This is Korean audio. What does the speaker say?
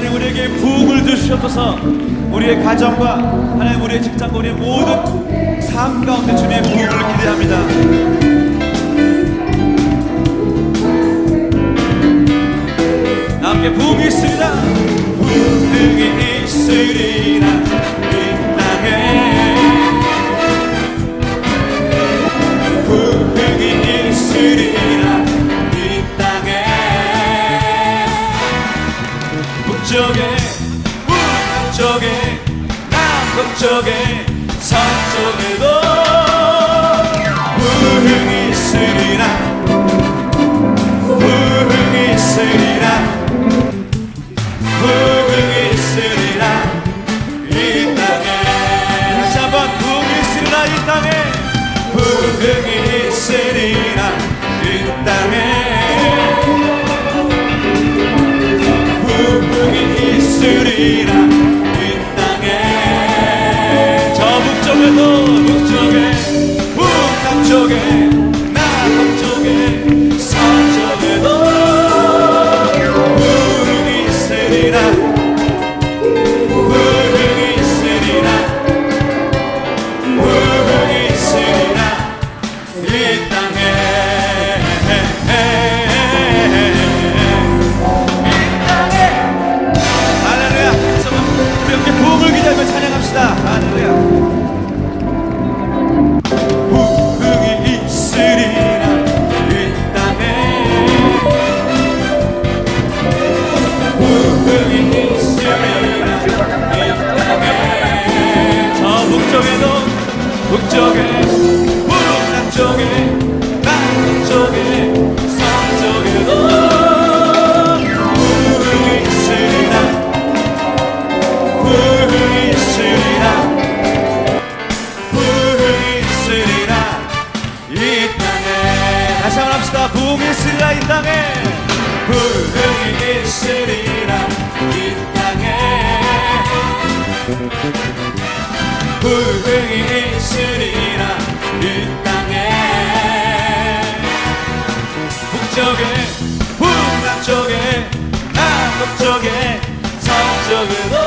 하나님 우리에게 부흥을 주시옵소서. 우리의 가정과 하나님 우리의 직장과 우리의 모든 삶 가운데 주님의 부흥을 기대합니다. 나 함께 부흥이 있으리라 부흥이 있으리라 북쪽에 북쪽에 남북쪽에 서쪽에도 북쪽에 북남쪽에 남쪽에 서쪽에도 부흥이 있으리라. 부흥이 있으리라. 부흥이 있으리라. 이 땅에 다시 한번 합시다. 부흥이 있으리라 이 땅에. 부흥이 있으리라. 이 땅에. 부흥이 남북쪽에 서쪽에도